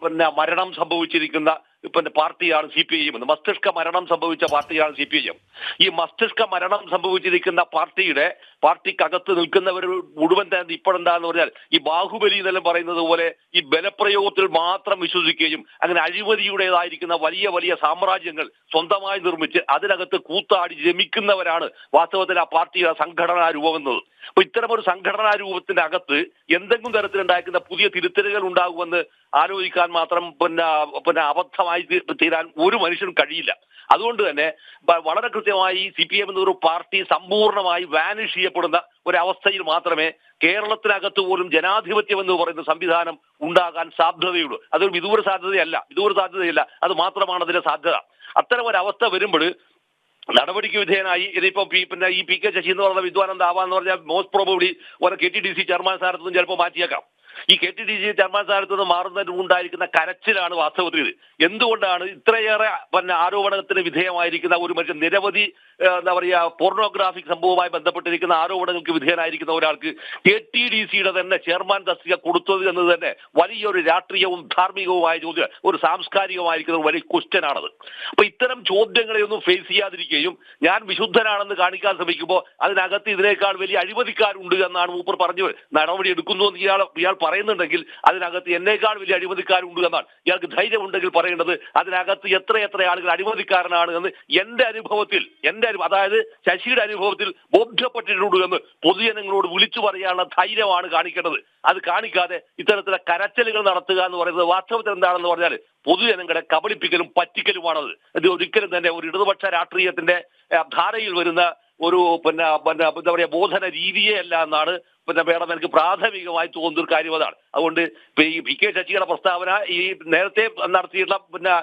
പിന്നെ മരണം സംഭവിച്ചിരിക്കുന്ന പിന്നെ പാർട്ടിയാണ് സി പി ഐ എം മസ്തിഷ്ക മരണം സംഭവിച്ച പാർട്ടിയാണ് സി പി ഐ എം ഈ മസ്തിഷ്ക മരണം സംഭവിച്ചിരിക്കുന്ന പാർട്ടിയുടെ പാർട്ടിക്കകത്ത് നിൽക്കുന്നവർ മുഴുവൻ തന്നെ ഇപ്പോഴെന്താന്ന് പറഞ്ഞാൽ ഈ ബാഹുബലി എന്നെല്ലാം പറയുന്നത് പോലെ ഈ ബലപ്രയോഗത്തിൽ മാത്രം വിശ്വസിക്കുകയും അങ്ങനെ അഴിമതിയുടേതായിരിക്കുന്ന വലിയ വലിയ സാമ്രാജ്യങ്ങൾ സ്വന്തമായി നിർമ്മിച്ച് അതിനകത്ത് കൂത്താടി രമിക്കുന്നവരാണ് വാസ്തവത്തിൽ ആ പാർട്ടിയുടെ സംഘടനാ രൂപം അപ്പൊ ഇത്തരമൊരു സംഘടനാ രൂപത്തിന്റെ അകത്ത് എന്തെങ്കിലും തരത്തിലുണ്ടാക്കുന്ന പുതിയ തിരുത്തലുകൾ ഉണ്ടാകുമെന്ന് ആലോചിക്കാൻ മാത്രം പിന്നെ പിന്നെ അബദ്ധമായി തീരാൻ ഒരു മനുഷ്യനും കഴിയില്ല. അതുകൊണ്ട് തന്നെ വളരെ കൃത്യമായി സി പി എം എന്നൊരു പാർട്ടി സമ്പൂർണമായി വാനിഷ് ചെയ്യപ്പെടുന്ന ഒരവസ്ഥയിൽ മാത്രമേ കേരളത്തിനകത്ത് പോലും ജനാധിപത്യം എന്ന് പറയുന്ന സംവിധാനം ഉണ്ടാകാൻ സാധ്യതയുള്ളൂ. അതൊരു വിദൂര സാധ്യതയല്ല. വിദൂര സാധ്യതയല്ല. അത് മാത്രമാണ് അതിന്റെ സാധ്യത. അത്തരം ഒരു അവസ്ഥ വരുമ്പോൾ നടപടിക്ക് വിധേയനായി. ഇതിപ്പോ പിന്നെ ഈ പി കെ ശശി എന്ന് പറഞ്ഞ വിദ്വാനന്ദ ആവാന്ന് പറഞ്ഞാൽ മോസ്റ്റ് പ്രോബബ്ലി ഒരു K T D C chairman സ്ഥാനത്ത് നിന്നും ചിലപ്പോൾ മാറ്റിയേക്കാം. ഈ K T D C chairman സ്ഥാനത്ത് നിന്ന് മാറുന്നതിന് ഉണ്ടായിരിക്കുന്ന കരച്ചിലാണ് വാസ്തവത്തിൽ എന്തുകൊണ്ടാണ് ഇത്രയേറെ പിന്നെ ആരോപണത്തിന് വിധേയമായിരിക്കുന്ന ഒരു മനുഷ്യൻ? നിരവധി എന്താ പറയുക പോർണോഗ്രാഫിക് സംഭവവുമായി ബന്ധപ്പെട്ടിരിക്കുന്ന ആരോപണങ്ങൾക്ക് വിധേയനായിരിക്കുന്ന ഒരാൾക്ക് കെ ടി ഡി സിയുടെ തന്നെ ചെയർമാൻ തസ്തിക കൊടുത്തത് എന്നത് തന്നെ വലിയൊരു രാഷ്ട്രീയവും ധാർമ്മികവുമായ ചോദ്യം ഒരു സാംസ്കാരികമായിരിക്കുന്ന ഒരു വലിയ ക്വസ്റ്റ്യൻ ആണത് അപ്പൊ ഇത്തരം ചോദ്യങ്ങളെയൊന്നും ഫേസ് ചെയ്യാതിരിക്കുകയും ഞാൻ വിശുദ്ധനാണെന്ന് കാണിക്കാൻ ശ്രമിക്കുമ്പോൾ അതിനകത്ത് ഇതിനേക്കാൾ വലിയ അഴിമതിക്കാരുണ്ട് എന്നാണ് മൂപ്പർ പറഞ്ഞു നടപടി എടുക്കുന്നു എന്ന് ഇയാൾ ഇയാൾ പറയുന്നുണ്ടെങ്കിൽ അതിനകത്ത് എന്നേക്കാൾ വലിയ അഴിമതിക്കാരുണ്ട് എന്നാണ്. ഇയാൾക്ക് ധൈര്യമുണ്ടെങ്കിൽ പറയേണ്ടത് അതിനകത്ത് എത്ര എത്ര ആളുകൾ അഴിമതിക്കാരനാണ് എന്ന് എന്റെ അനുഭവത്തിൽ എന്റെ അനു- അതായത് ശശിയുടെ അനുഭവത്തിൽ ബോധ്യപ്പെട്ടിട്ടുണ്ട് എന്ന് പൊതുജനങ്ങളോട് വിളിച്ചു പറയാനുള്ള ധൈര്യമാണ് കാണിക്കേണ്ടത്. അത് കാണിക്കാതെ ഇത്തരത്തിലെ കരച്ചലുകൾ നടത്തുക എന്ന് പറയുന്നത് വാസ്തവത്തിൽ എന്താണെന്ന് പറഞ്ഞാൽ പൊതുജനങ്ങളെ കബളിപ്പിക്കലും പറ്റിക്കലുമാണത്. ഇത് ഒരിക്കലും തന്നെ ഒരു ഇടതുപക്ഷ രാഷ്ട്രീയത്തിന്റെ ധാരയിൽ വരുന്ന ഒരു പിന്നെ പിന്നെ എന്താ പറയുക ബോധന രീതിയേ അല്ല എന്നാണ് പിന്നെ വേണം എനിക്ക് പ്രാഥമികമായി തോന്നുന്ന ഒരു കാര്യം അതാണ്. അതുകൊണ്ട് ഈ പി കെ ശശിയുടെ പ്രസ്താവന ഈ നേരത്തെ നടത്തിയിട്ടുള്ള പിന്നെ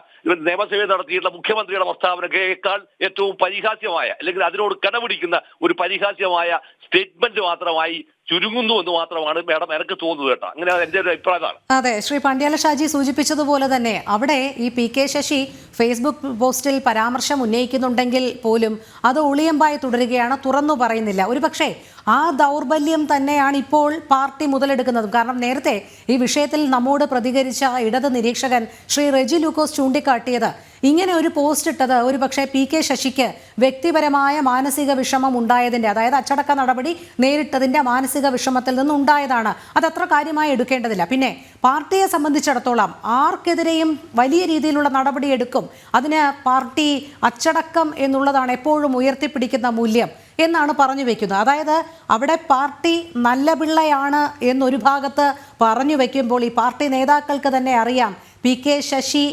നിയമസഭയിൽ നടത്തിയിട്ടുള്ള മുഖ്യമന്ത്രിയുടെ പ്രസ്താവനയേക്കാൾ ഏറ്റവും പരിഹാസ്യമായ അല്ലെങ്കിൽ അതിനോട് കടപിടിക്കുന്ന ഒരു പരിഹാസ്യമായ സ്റ്റേറ്റ്മെന്റ് മാത്രമായി ചുരുങ്ങുന്നു എന്ന് മാത്രമാണ് മേഡം എനിക്ക് തോന്നുന്നത് കേട്ടോ. അങ്ങനെ എന്റെ ഒരു അഭിപ്രായമാണ്. അതെ ശ്രീ പണ്ഡ്യാല ഷാജി സൂചിപ്പിച്ചതുപോലെ തന്നെ അവിടെ ഈ പി കെ ശശി ഫേസ്ബുക്ക് പോസ്റ്റിൽ പരാമർശം ഉന്നയിക്കുന്നുണ്ടെങ്കിൽ പോലും അത് ഒളിയമ്പായി തുടരുകയാണ് തുറന്നു പറയുന്നില്ല. ഒരുപക്ഷെ ആ ദൗർബല്യം തന്നെയാണ് ഇപ്പോൾ പാർട്ടി മുതലെടുക്കുന്നതും. കാരണം നേരത്തെ ഈ വിഷയത്തിൽ നമ്മോട് പ്രതികരിച്ച ഇടത് നിരീക്ഷകൻ ശ്രീ റെജി ലൂക്കോസ് ചൂണ്ടിക്കാട്ടിയത് ഇങ്ങനെ ഒരു പോസ്റ്റ് ഇട്ടത് ഒരു പക്ഷേ പി കെ ശശിക്ക് വ്യക്തിപരമായ മാനസിക വിഷമം ഉണ്ടായതിന്റെ അതായത് അച്ചടക്ക നടപടി നേരിട്ടതിന്റെ മാനസിക വിഷമത്തിൽ നിന്നുണ്ടായതാണ് അത് അത്ര കാര്യമായി എടുക്കേണ്ടതില്ല. പിന്നെ പാർട്ടിയെ സംബന്ധിച്ചിടത്തോളം ആർക്കെതിരെയും വലിയ രീതിയിലുള്ള നടപടി എടുക്കും. അതിന് പാർട്ടി അച്ചടക്കം എന്നുള്ളതാണ് എപ്പോഴും ഉയർത്തിപ്പിടിക്കുന്ന മൂല്യം. എന്നാണ് പറഞ്ഞു വെക്കുന്നത്. അതായത് അവിടെ പാർട്ടി നല്ല പിള്ളയാണ് എന്നൊരു ഭാഗത്ത് പറഞ്ഞു വെക്കുമ്പോൾ ഈ പാർട്ടി നേതാക്കൾക്ക് തന്നെ അറിയാം പി കെ ശശി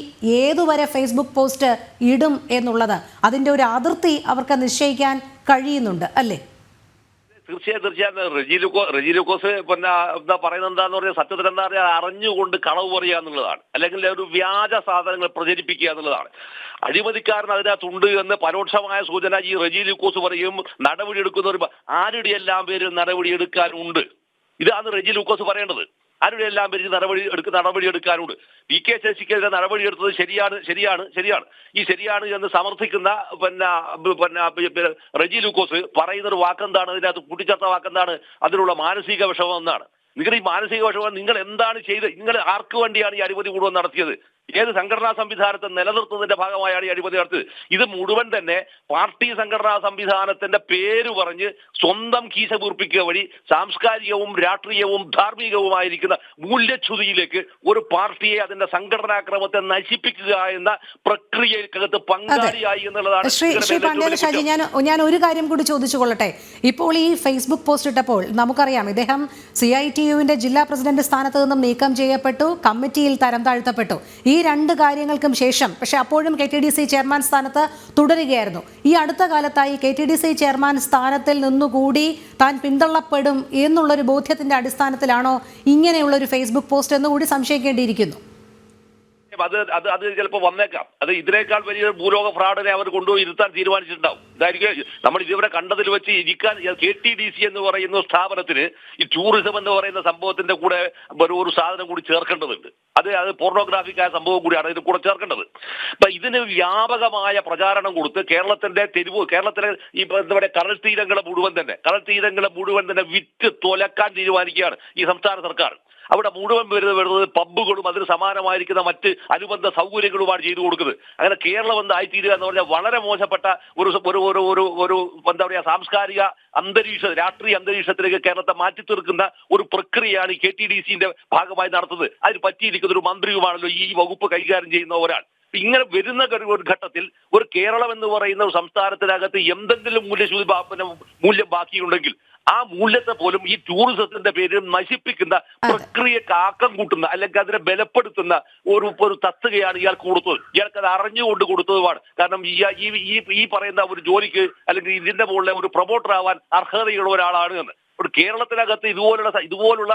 ഏതുവരെ ഫേസ്ബുക്ക് പോസ്റ്റ് ഇടും എന്നുള്ളത്. അതിന്റെ ഒരു അതിർത്തി അവർക്ക് നിശ്ചയിക്കാൻ കഴിയുന്നുണ്ട് അല്ലേ? തീർച്ചയായും തീർച്ചയായും. റെജി ലുക്കോ റെജി ലുക്കോസ് പിന്നെ എന്താ പറയുന്നത് എന്താന്ന് പറഞ്ഞാൽ സത്യത്തിൽ എന്താ പറയുക അറിഞ്ഞുകൊണ്ട് കളവ് പറയുക എന്നുള്ളതാണ്. അല്ലെങ്കിൽ ഒരു വ്യാജ സാധനങ്ങൾ പ്രചരിപ്പിക്കുക എന്നുള്ളതാണ്. അഴിമതിക്കാരൻ അതിനകത്തുണ്ട് എന്ന് പരോക്ഷമായ സൂചന ഈ റെജി ലുക്കോസ് പറയും നടപടി എടുക്കുന്നവർ ആരുടെ എല്ലാം പേരിൽ നടപടി എടുക്കാനുണ്ട് ഇതാണ് റെജി ലൂക്കോസ് പറയേണ്ടത്. ആരുടെ എല്ലാം പേരിൽ നടപടി എടുക്ക നടപടി എടുക്കാനുണ്ട്? വി കെ ശശിക്കെതിരെ നടപടി എടുത്തത് ശരിയാണ് ശരിയാണ് ശരിയാണ്. ഈ ശരിയാണ് എന്ന് സമർത്ഥിക്കുന്ന പിന്നെ പിന്നെ റജി ലൂക്കോസ് പറയുന്ന ഒരു വാക്കെന്താണ്? അതിനകത്ത് കൂട്ടിച്ചേർത്ത വാക്കെന്താണ്? അതിനുള്ള മാനസിക വിഷമം എന്നാണ് നിങ്ങൾ ഈ മാനസിക വിഷമം നിങ്ങൾ എന്താണ് ചെയ്ത് നിങ്ങൾ ആർക്ക് വേണ്ടിയാണ് ഈ അഴിമതി കൂടുതൽ നടത്തിയത്? ഏത് സംഘടനാ സംവിധാനത്തെ നിലനിർത്തുന്നതിന്റെ ഭാഗമായാണ് ഈ അഴിമതി നടത്തിയത്. ഇത് മുഴുവൻ തന്നെ പാർട്ടി സംഘടനാ സംവിധാനത്തിന്റെ പേര് പറഞ്ഞ് സ്വന്തം കീശ കൂർപ്പിക്കുക വഴി സാംസ്കാരികവും രാഷ്ട്രീയവും ധാർമ്മികവുമായിരിക്കുന്ന മൂല്യച്യുതിയിലേക്ക് ഒരു പാർട്ടിയെ അതിന്റെ സംഘടനാക്രമത്തെ നശിപ്പിക്കുക എന്ന പ്രക്രിയക്കകത്ത് പങ്കാളിയായി എന്നുള്ളതാണ് ശ്രീ ശ്രീ ഏറ്റവും പാണ്ഡ്യാല ഷാജി ഞാൻ ഞാൻ ഒരു കാര്യം കൂടി ചോദിച്ചു കൊള്ളട്ടെ ഇപ്പോൾ ഈ ഫേസ്ബുക്ക് പോസ്റ്റ് ഇട്ടപ്പോൾ നമുക്കറിയാം ഇദ്ദേഹം സി ഐ ടി യുവിന്റെ ജില്ലാ പ്രസിഡന്റ് സ്ഥാനത്ത് നിന്നും നീക്കം ചെയ്യപ്പെട്ടു കമ്മിറ്റിയിൽ തരം താഴ്ത്തപ്പെട്ടു. ഈ രണ്ട് കാര്യങ്ങൾക്കും ശേഷം പക്ഷേ അപ്പോഴും K T D C chairman സ്ഥാനത്ത് തുടരുകയായിരുന്നു. ഈ അടുത്ത കാലത്തായി K T D C chairman സ്ഥാനത്തിൽ നിന്നുകൂടി താൻ പിന്തള്ളപ്പെടും എന്നുള്ളൊരു ബോധ്യത്തിന്റെ അടിസ്ഥാനത്തിലാണോ ഇങ്ങനെയുള്ള ഒരു ഫേസ്ബുക്ക് പോസ്റ്റ് എന്നുകൂടി സംശയിക്കേണ്ടിയിരിക്കുന്നു. അത് അത് അത് ചിലപ്പോൾ വന്നേക്കാം. അത് ഇതിനേക്കാൾ വലിയ ഭൂലോക ഫ്രോഡിനെ അവർ കൊണ്ടുപോയി ഇരുത്താൻ തീരുമാനിച്ചിട്ടുണ്ടാവും. ഇതായിരിക്കും നമ്മൾ ഇതുവരെ കണ്ടതിൽ വെച്ച് ഇരിക്കാൻ കെ ടി ഡി സി എന്ന് പറയുന്ന സ്ഥാപനത്തിന് ഈ ടൂറിസം എന്ന് പറയുന്ന സംഭവത്തിന്റെ കൂടെ ഒരു ഒരു സാധനം കൂടി ചേർക്കേണ്ടതുണ്ട്. അത് അത് പോർണോഗ്രാഫിക് ആയ സംഭവം കൂടിയാണ് ഇത് കൂടെ ചേർക്കേണ്ടത്. അപ്പൊ ഇതിന് വ്യാപകമായ പ്രചാരണം കൊടുത്ത് കേരളത്തിന്റെ തെരുവ് കേരളത്തിലെ ഈ എന്താ പറയുക കടൽ തീരങ്ങളെ മുഴുവൻ തന്നെ കടൽ തീരങ്ങളെ മുഴുവൻ തന്നെ വിറ്റ് തുലക്കാൻ തീരുമാനിക്കുകയാണ് ഈ സംസ്ഥാന സർക്കാർ. അവിടെ മുഴുവൻ വരുന്നത് വരുന്നത് പബ്ബുകളും അതിന് സമാനമായിരിക്കുന്ന മറ്റ് അനുബന്ധ സൗകര്യങ്ങളുമാണ് ചെയ്തു കൊടുക്കുന്നത്. അങ്ങനെ കേരളം എന്തായി തീരുക എന്ന് പറഞ്ഞാൽ വളരെ മോശപ്പെട്ട ഒരു ഒരു ഒരു ഒരു എന്താ പറയുക സാംസ്കാരിക അന്തരീക്ഷ രാഷ്ട്രീയ അന്തരീക്ഷത്തിലേക്ക് കേരളത്തെ മാറ്റി തീർക്കുന്ന ഒരു പ്രക്രിയയാണ് ഈ കെ ടി ഡി സിന്റെ ഭാഗമായി നടത്തുന്നത്. അതിന് പറ്റിയിരിക്കുന്ന ഒരു മന്ത്രിയുമാണല്ലോ ഈ വകുപ്പ് കൈകാര്യം ചെയ്യുന്ന ഒരാൾ. ഇങ്ങനെ വരുന്ന ഒരു ഘട്ടത്തിൽ ഒരു കേരളം എന്ന് പറയുന്ന ഒരു സംസ്ഥാനത്തിനകത്ത് എന്തെങ്കിലും മൂല്യശൂതി മൂല്യം ബാക്കിയുണ്ടെങ്കിൽ ആ മൂല്യത്തെ പോലും ഈ ടൂറിസത്തിന്റെ പേരിൽ നശിപ്പിക്കുന്ന പ്രക്രിയ ആക്കം കൂട്ടുന്ന അല്ലെങ്കിൽ അതിനെ ബലപ്പെടുത്തുന്ന ഒരു ഒരു തസ്തികയാണ് ഇയാൾ കൊടുത്തത്. ഇയാൾക്ക് അത് അറിഞ്ഞുകൊണ്ട് കൊടുത്തതുമാണ്. കാരണം ഈ ഈ ഈ പറയുന്ന ഒരു ജോലിക്ക് അല്ലെങ്കിൽ ഇതിന്റെ മുകളിലെ ഒരു പ്രൊമോട്ടർ ആവാൻ അർഹതയുള്ള ഒരാളാണ് എന്ന്. കേരളത്തിനകത്ത് ഇതുപോലുള്ള ഇതുപോലുള്ള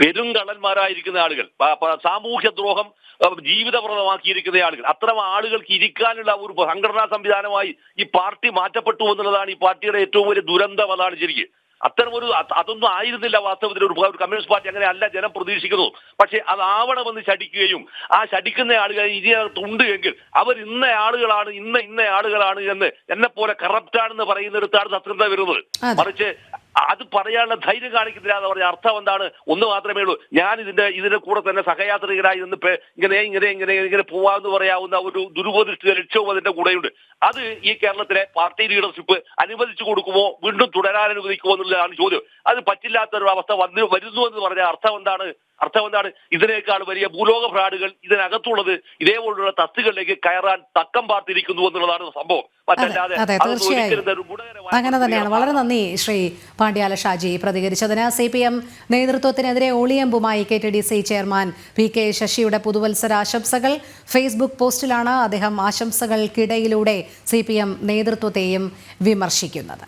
പെരുങ്കള്ളന്മാരായിരിക്കുന്ന ആളുകൾ സാമൂഹ്യ ദ്രോഹം ജീവിതപ്രദമാക്കിയിരിക്കുന്ന ആളുകൾ. അത്തരം ആളുകൾക്ക് ഇരിക്കാനുള്ള ഒരു സംഘടനാ സംവിധാനമായി ഈ പാർട്ടി മാറ്റപ്പെട്ടു എന്നുള്ളതാണ് ഈ പാർട്ടിയുടെ ഏറ്റവും വലിയ ദുരന്തം അതാണ് ശരിക്കും. അത്തരം ഒരു അതൊന്നും ആയിരുന്നില്ല വാസ്തവത്തിൽ ഒരു ഒരു കമ്മ്യൂണിസ്റ്റ് പാർട്ടി അങ്ങനെ അല്ല ജനം പ്രതീക്ഷിക്കുന്നു. പക്ഷെ അതാവണമെന്ന് ശടിക്കുകയും ആ ശടിക്കുന്ന ആളുകൾ ഇതിനകത്ത് ഉണ്ട് എങ്കിൽ അവർ ഇന്ന ആളുകളാണ് ഇന്ന ഇന്ന ആളുകളാണ് എന്ന് എന്നെ പോലെ കറപ്റ്റാണെന്ന് പറയുന്നിടത്താണ് സത്യത വരുന്നത്. മറിച്ച് അത് പറയാനുള്ള ധൈര്യം കാണിക്കുന്നില്ല എന്ന് പറഞ്ഞ അർത്ഥം എന്താണ്? ഒന്ന് മാത്രമേ ഉള്ളൂ. ഞാൻ ഇതിന്റെ ഇതിന്റെ കൂടെ തന്നെ സഹയാത്രികരായി നിന്ന് ഇങ്ങനെ ഇങ്ങനെ ഇങ്ങനെ ഇങ്ങനെ പോവാന്ന് പറയാവുന്ന ഒരു ദുരുപദൃഷ്ടിയ ലക്ഷ്യവും അതിന്റെ കൂടെയുണ്ട്. അത് ഈ കേരളത്തിലെ പാർട്ടി ലീഡർഷിപ്പ് അനുവദിച്ചു കൊടുക്കുമോ വീണ്ടും തുടരാൻ അനുവദിക്കുമോ എന്നുള്ളതാണ് ചോദ്യം. അത് പറ്റില്ലാത്ത ഒരു അവസ്ഥ വന്നു വരുന്നു എന്ന് പറഞ്ഞ അർത്ഥം എന്താണ്? അർത്ഥം എന്താണ്? ഇതിനേക്കാൾ വലിയ ഭൂലോക ഫ്രാഡുകൾ ഇതിനകത്തുള്ളത് ഇതേപോലുള്ള തസ്തികളിലേക്ക് കയറാൻ തക്കം പാർത്തിരിക്കുന്നു എന്നുള്ളതാണ് സംഭവം. അതെ, തീർച്ചയായും. അങ്ങനെ തന്നെയാണ്. വളരെ നന്ദി ശ്രീ പാണ്ഡ്യാല ഷാജി പ്രതികരിച്ചതിന്. സി പി എം നേതൃത്വത്തിനെതിരെ ഒളിയമ്പുമായി K T D C chairman P K ശശിയുടെ പുതുവത്സര ആശംസകൾ. ഫേസ്ബുക്ക് പോസ്റ്റിലാണ് അദ്ദേഹം ആശംസകൾക്കിടയിലൂടെ സി പി എം നേതൃത്വത്തെയും വിമർശിക്കുന്നത്.